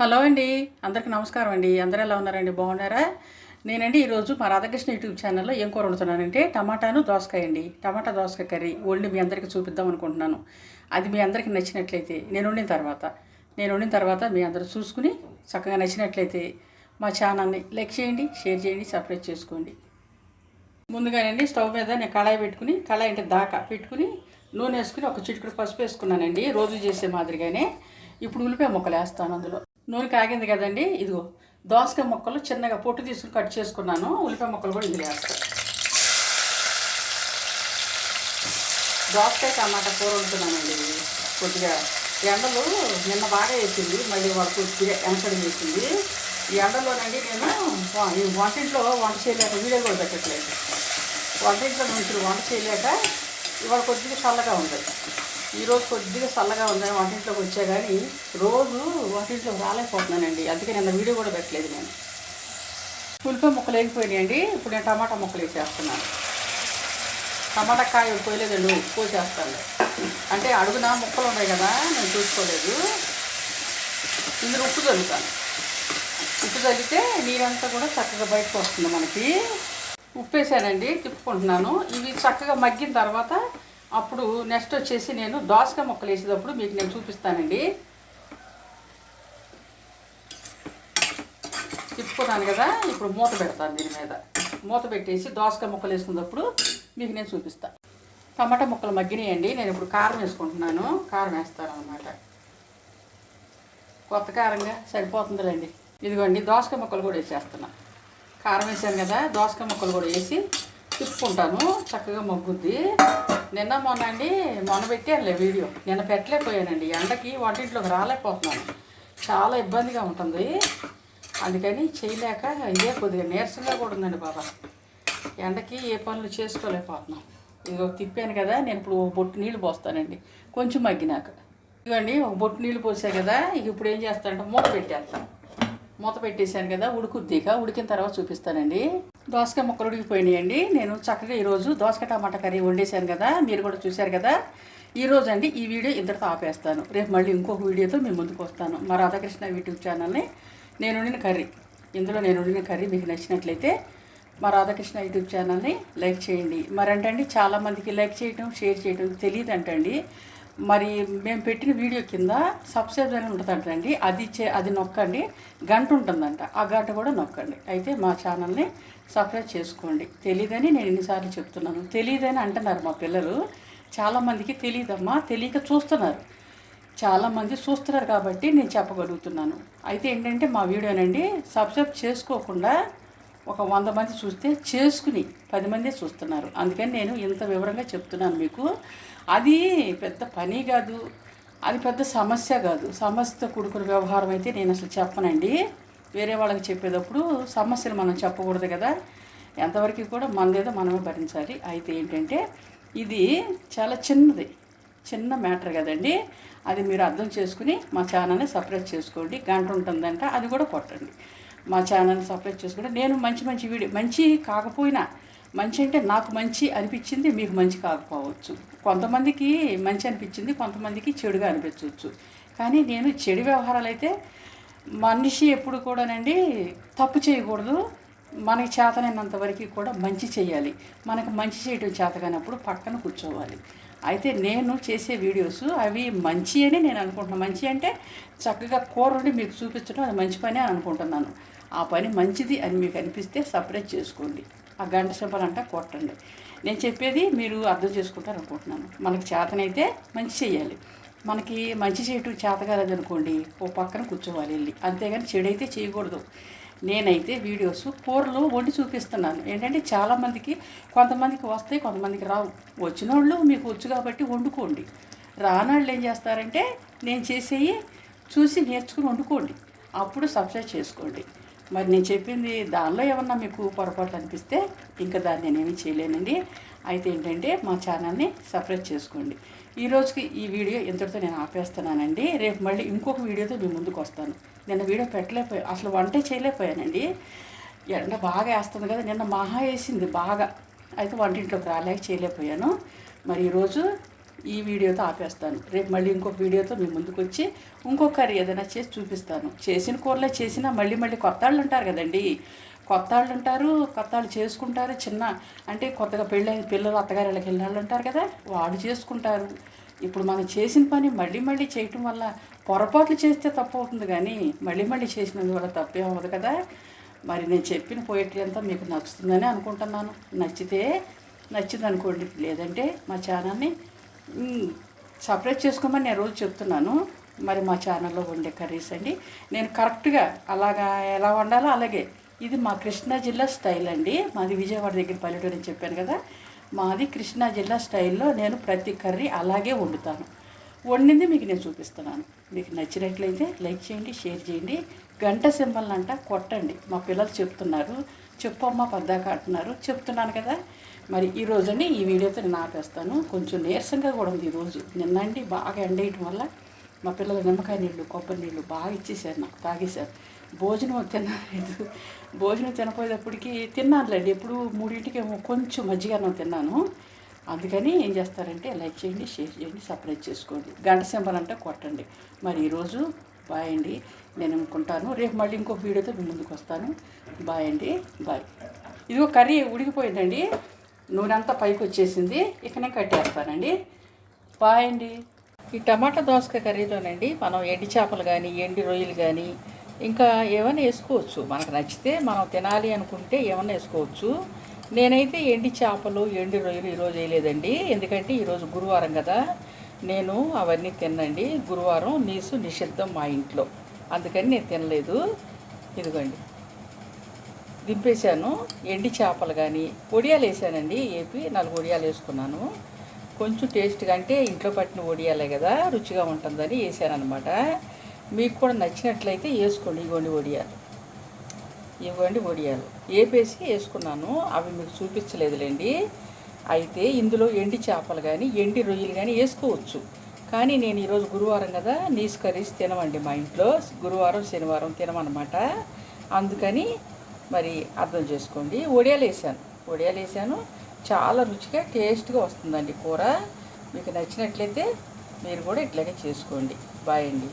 Hello అండి అందరికీ నమస్కారం అండి. అందరూ ఎలా ఉన్నారండి? బాగున్నారా? నేనండి ఈరోజు మా రాధాకృష్ణ యూట్యూబ్ ఛానల్లో ఏం కూర వండుతున్నానంటే టమాటాను దోసకాయ అండి. టమాటా దోసకాయ కర్రీ. వండి మీ అందరికీ చూపిద్దాం అనుకుంటున్నాను. అది మీ అందరికీ నచ్చినట్లయితే నేను వండిన తర్వాత నేను వండిన తర్వాత మీ అందరూ చూసుకుని చక్కగా నచ్చినట్లయితే మా ఛానల్ని లైక్ చేయండి షేర్ చేయండి సబ్స్క్రైబ్ చేసుకోండి. ముందుగానండి స్టవ్ మీద నేను కళాయి పెట్టుకుని కళాయి అంటే దాకా పెట్టుకుని నూనె వేసుకుని ఒక చిటికుడు పసుపు వేసుకున్నానండి. రోజు చేసే మాదిరిగానే. ఇప్పుడు ఉల్లిపాయ ముక్కలు వేస్తాను అందులో. నూనె కాగింది కదండి ఇదిగో. దోసకాయ ముక్కలు చిన్నగా పొట్టు తీసుకుని కట్ చేసుకున్నాను. ఉల్లిపాయ ముక్కలు కూడా ఇందులో వేస్తాను దోసకాయ టమాటా కూర వండుతున్నానండి. కొద్దిగా ఎండలు నిన్న బాగా వేసింది మళ్ళీ వాళ్ళు కొద్దిగా వెనకడి వేసింది. ఈ ఎండలోనండి నేను ఈ వంటింట్లో వంట చేయలేక వీడియో కూడా పెట్టట్లేదు. వంటింట్లో నుంచి వంట చేయలేక ఇవాళ కొద్దిగా చల్లగా ఉంటుంది ఈరోజు కొద్దిగా చల్లగా ఉందని వంటింట్లోకి వచ్చా కానీ రోజు వంటింట్లోకి రాలేకపోతున్నానండి. అందుకే నిన్న వీడియో కూడా పెట్టలేదు నేను. ఉల్లిపాయ ముక్కలు వేగిపోయినాయండి. ఇప్పుడు నేను టమాటా ముక్కలు వేసేస్తున్నాను. టమాటా కాయ పోయలేదండి ఉప్పు చేస్తాను. అంటే అడుగున ముక్కలు ఉన్నాయి కదా నేను చూసుకోలేదు. ఇందులో ఉప్పు చల్లుతాను. ఉప్పు చల్లితే నీరంతా కూడా చక్కగా బయటకు వస్తుంది మనకి. ఉప్పు వేసానండి తిప్పుకుంటున్నాను. ఇవి చక్కగా మగ్గిన తర్వాత అప్పుడు నెక్స్ట్ వచ్చేసి నేను దోసకాయ ముక్కలు వేసేటప్పుడు మీకు నేను చూపిస్తానండి. తిప్పుకున్నాను కదా ఇప్పుడు మూత పెడతాను దీని మీద. మూత పెట్టేసి దోసకాయ ముక్కలు వేసుకున్నప్పుడు మీకు నేను చూపిస్తాను టమాటా ముక్కలు మగ్గినాయండి నేను ఇప్పుడు కారం వేసుకుంటున్నాను. కారం వేస్తాను అనమాట కొత్త కారంగా సరిపోతుందిలేండి. ఇదిగోండి దోసకాయ ముక్కలు కూడా వేసేస్తున్నా. కారం వేసాను కదా దోసకాయ ముక్కలు కూడా వేసి తిప్పుకుంటాను. చక్కగా మగ్గుద్ది. నిన్న మొన్న అండి మొన్న పెట్టానులే వీడియో. నిన్న పెట్టలేకపోయానండి. ఎండకి వంటింట్లోకి రాలేకపోతున్నాను. చాలా ఇబ్బందిగా ఉంటుంది. అందుకని చేయలేక ఇదే కొద్దిగా నీరసంగా కూడా ఉందండి బాబా. ఎండకి ఏ పనులు చేసుకోలేకపోతున్నాం. ఇదిగో తిప్పాను కదా నేను ఇప్పుడు ఒక బొట్టు నీళ్ళు పోస్తానండి. కొంచెం మగ్గినాక. ఇదిగోండి ఒక బొట్టు నీళ్ళు పోసా కదా ఇక ఇప్పుడు ఏం చేస్తానంటే మూత పెట్టేస్తాను. మూత పెట్టేశాను కదా ఉడుకుద్దిక ఉడికిన తర్వాత చూపిస్తానండి. దోసకాయ ముక్కలు ఉడికిపోయినాయండి నేను చక్కగా ఈరోజు దోసకాయ టమాటా కర్రీ వండేశాను కదా మీరు కూడా చూశారు కదా. ఈరోజు అండి ఈ వీడియో ఇంతటితో ఆపేస్తాను. రేపు మళ్ళీ ఇంకొక వీడియోతో మీ ముందుకు వస్తాను. మా రాధాకృష్ణ యూట్యూబ్ ఛానల్ని నేను వండిన కర్రీ. ఇందులో నేను వండిన కర్రీ మీకు నచ్చినట్లయితే మా రాధాకృష్ణ యూట్యూబ్ ఛానల్ని లైక్ చేయండి. మరంటండి చాలామందికి లైక్ చేయడం షేర్ చేయడం తెలియదు అంటండి మరి మేము పెట్టిన వీడియో కింద సబ్స్క్రైబ్ అని ఉంటుందంటండి. అది చే అది నొక్కండి. గంట ఉంటుందంట. ఆ గంట కూడా నొక్కండి. అయితే మా ఛానల్ని సబ్స్క్రైబ్ చేసుకోండి. తెలియదని నేను ఎన్నిసార్లు చెప్తున్నాను. తెలియదని అంటున్నారు మా పిల్లలు. చాలామందికి తెలియదమ్మా తెలియక చూస్తున్నారు. చాలామంది చూస్తున్నారు కాబట్టి నేను చెప్పగలుగుతున్నాను. అయితే ఏంటంటే మా వీడియోనండి సబ్స్క్రైబ్ చేసుకోకుండా ఒక వంద మంది చూస్తే చేసుకుని పది మంది చూస్తున్నారు. అందుకని నేను ఇంత వివరంగా చెప్తున్నాను మీకు. అది పెద్ద పని కాదు. అది పెద్ద సమస్య కాదు. సమస్యతో కూడుకున్న వ్యవహారం అయితే నేను అసలు చెప్పనండి. వేరే వాళ్ళకి చెప్పేటప్పుడు సమస్యలు మనం చెప్పకూడదు కదా. ఎంతవరకు కూడా మనదేదో మనమే భరించాలి. అయితే ఏంటంటే ఇది చాలా చిన్నది. చిన్న మ్యాటర్ కదండి. అది మీరు అర్థం చేసుకుని మా ఛానల్ని సపరేట్ చేసుకోండి. గంట ఉంటుందంట అది కూడా కొట్టండి. మా ఛానల్ని సపరేట్ చేసుకుంటే నేను మంచి మంచి వీడియో మంచి కాకపోయినా మంచి అంటే నాకు మంచి అనిపించింది మీకు మంచి కాకపోవచ్చు. కొంతమందికి మంచి అనిపించింది కొంతమందికి చెడుగా అనిపించవచ్చు. కానీ నేను చెడు వ్యవహారాలు అయితే మనిషి ఎప్పుడు కూడానండి తప్పు చేయకూడదు. మనకి చేతనైనంత వరకు కూడా మంచి చేయాలి. మనకు మంచి చేయడం చేతగానప్పుడు పక్కన కూర్చోవాలి. అయితే నేను చేసే వీడియోస్ అవి మంచి అని నేను అనుకుంటున్నాను మంచి అంటే చక్కగా కూర మీకు చూపించడం అది మంచి పని అని అనుకుంటున్నాను. ఆ పని మంచిది అని మీకు అనిపిస్తే సపరేట్ చేసుకోండి. ఆ గంట సింపలంట కొట్టండి. నేను చెప్పేది మీరు అర్థం చేసుకుంటారు అనుకుంటున్నాను. మనకి చేతనైతే మంచి చేయాలి మనకి మంచి చేయటం చేత కాలేదనుకోండి ఓ పక్కన కూర్చోవాలి వెళ్ళి. అంతేగాని చెడైతే చేయకూడదు. నేనైతే వీడియోస్ కూరలు వండి చూపిస్తున్నాను. ఏంటంటే చాలామందికి కొంతమందికి వస్తాయి కొంతమందికి రావు. వచ్చిన వాళ్ళు మీకు వచ్చు కాబట్టి వండుకోండి. రానాళ్ళు ఏం చేస్తారంటే నేను చేసేవి చూసి నేర్చుకుని వండుకోండి. అప్పుడు సబ్స్క్రైబ్ చేసుకోండి. మరి నేను చెప్పింది దానిలో ఏమన్నా మీకు పొరపాటు అనిపిస్తే ఇంకా దాన్ని నేనేమి చేయలేనండి. అయితే ఏంటంటే మా ఛానల్ని సపరేట్ చేసుకోండి. ఈ రోజుకి ఈ వీడియో ఇంతటితో నేను ఆపేస్తున్నానండి. రేపు మళ్ళీ ఇంకొక వీడియోతో మీ ముందుకు వస్తాను. నిన్న వీడియో పెట్టలేకపోయా అసలు వంటే చేయలేకపోయానండి. ఎండ బాగా వేస్తుంది కదా నిన్న మహా వేసింది బాగా. అయితే వంటింట్లోకి రాలేక చేయలేకపోయాను. మరి ఈరోజు ఈ వీడియోతో ఆపేస్తాను. రేపు మళ్ళీ ఇంకొక వీడియోతో మీ ముందుకు వచ్చి ఇంకొక కర్రీ ఏదైనా చేసి చూపిస్తాను. చేసిన కూరలో చేసినా మళ్ళీ మళ్ళీ కొత్త వాళ్ళు ఉంటారు కదండి. కొత్త వాళ్ళు ఉంటారు కొత్త వాళ్ళు చేసుకుంటారు చిన్న అంటే కొత్తగా పెళ్ళైన పిల్లలు అత్తగారు ఇళ్ళకి వెళ్ళిన వాళ్ళు ఉంటారు కదా వాళ్ళు చేసుకుంటారు. ఇప్పుడు మనం చేసిన పని మళ్ళీ మళ్ళీ చేయటం వల్ల పొరపాట్లు చేస్తే తప్పు అవుతుంది కానీ మళ్ళీ మళ్ళీ చేసినందువల్ల తప్పే అవ్వదు కదా. మరి నేను చెప్పిన పోయిటరీ అంతా మీకు నచ్చుతుందని అనుకుంటున్నాను. నచ్చితే నచ్చింది అనుకోండి లేదంటే మా ఛానల్ని సపరేట్ చేసుకోమని నేను రోజు చెప్తున్నాను. మరి మా ఛానల్లో వండే కర్రీస్ అండి. నేను కరెక్ట్గా అలాగా ఎలా వండాలో అలాగే. ఇది మా కృష్ణా జిల్లా స్టైల్ అండి. మాది విజయవాడ దగ్గర పల్లెటూరు అని చెప్పాను కదా. మాది కృష్ణా జిల్లా స్టైల్లో నేను ప్రతి కర్రీ అలాగే వండుతాను. వండింది మీకు నేను చూపిస్తున్నాను. మీకు నచ్చినట్లయితే లైక్ చేయండి షేర్ చేయండి. గంట సింబల్ అంట కొట్టండి. మా పిల్లలు చెప్తున్నారు. చెప్పమ్మా పద్దాక అంటున్నారు. చెప్తున్నాను కదా. మరి ఈ రోజండి ఈ వీడియోతో నేను ఆపేస్తాను. కొంచెం నీరసంగా కూడా ఉంది ఈరోజు నిన్నండి బాగా ఎండేయటం వల్ల మా పిల్లలు నిమ్మకాయ నీళ్ళు కొబ్బరి నీళ్ళు బాగా ఇచ్చేసారు నాకు తాగేశారు. భోజనం తినలేదు. భోజనం తినపోయేటప్పటికి తిన్నానులేండి. ఎప్పుడు మూడింటికి కొంచెం మజ్జిగన్నం తిన్నాను. అందుకని ఏం చేస్తారంటే లైక్ చేయండి షేర్ చేయండి సపరేట్ చేసుకోండి. గంట సింబల్ అంటే కొట్టండి. మరి ఈరోజు బాయ్ అండి. నేను అనుకుంటాను. రేపు మళ్ళీ ఇంకో వీడియోతో మీ ముందుకు వస్తాను. బాయ్ అండి. బాయ్. ఇదిగో కర్రీ ఉడికిపోయిందండి. నూనె అంతా పైకి వచ్చేసింది. ఇకనే కట్టేస్తానండి బాయ్ అండి. ఈ టమాటా దోసకాయ కర్రీలోనండి మనం ఎండి చేపలు కానీ ఎండి రొయ్యలు కానీ ఇంకా ఏమైనా వేసుకోవచ్చు. మనకు నచ్చితే మనం తినాలి అనుకుంటే ఏమైనా వేసుకోవచ్చు. నేనైతే ఎండి చేపలు ఎండి రొయ్యలు ఈరోజు వేయలేదండి. ఎందుకంటే ఈరోజు గురువారం కదా. నేను అవన్నీ తినండి గురువారం నీసు నిషిద్ధం మా ఇంట్లో. అందుకని నేను తినలేదు. ఇదిగోండి. దింపేశాను. ఎండి చేపలు కానీ ఒడియాలు వేసానండి. ఏపి నాలుగు ఒడియాలు వేసుకున్నాను. కొంచెం టేస్ట్గా అంటే ఇంట్లో పట్టిన ఒడియాలే కదా రుచిగా ఉంటుందని వేసాను అనమాట మీకు కూడా నచ్చినట్లయితే వేసుకోండి. ఇవ్వండి వడియాలు ఇవ్వండి వడియాలు ఏపేసి వేసుకున్నాను. అవి మీకు చూపించలేదులేండి. అయితే ఇందులో ఎండి చేపలు కానీ ఎండి రొయ్యలు కానీ వేసుకోవచ్చు. కానీ నేను ఈరోజు గురువారం కదా నీస్ కర్రీస్ తినమండి మా ఇంట్లో. గురువారం శనివారం తినమన్నమాట. అందుకని మరి అర్థం చేసుకోండి. వడియాలు వేసాను. వడియాలు వేసాను. చాలా రుచిగా టేస్ట్గా వస్తుందండి కూర. మీకు నచ్చినట్లయితే మీరు కూడా ఇట్లాగే చేసుకోండి. బాయ్ అండి.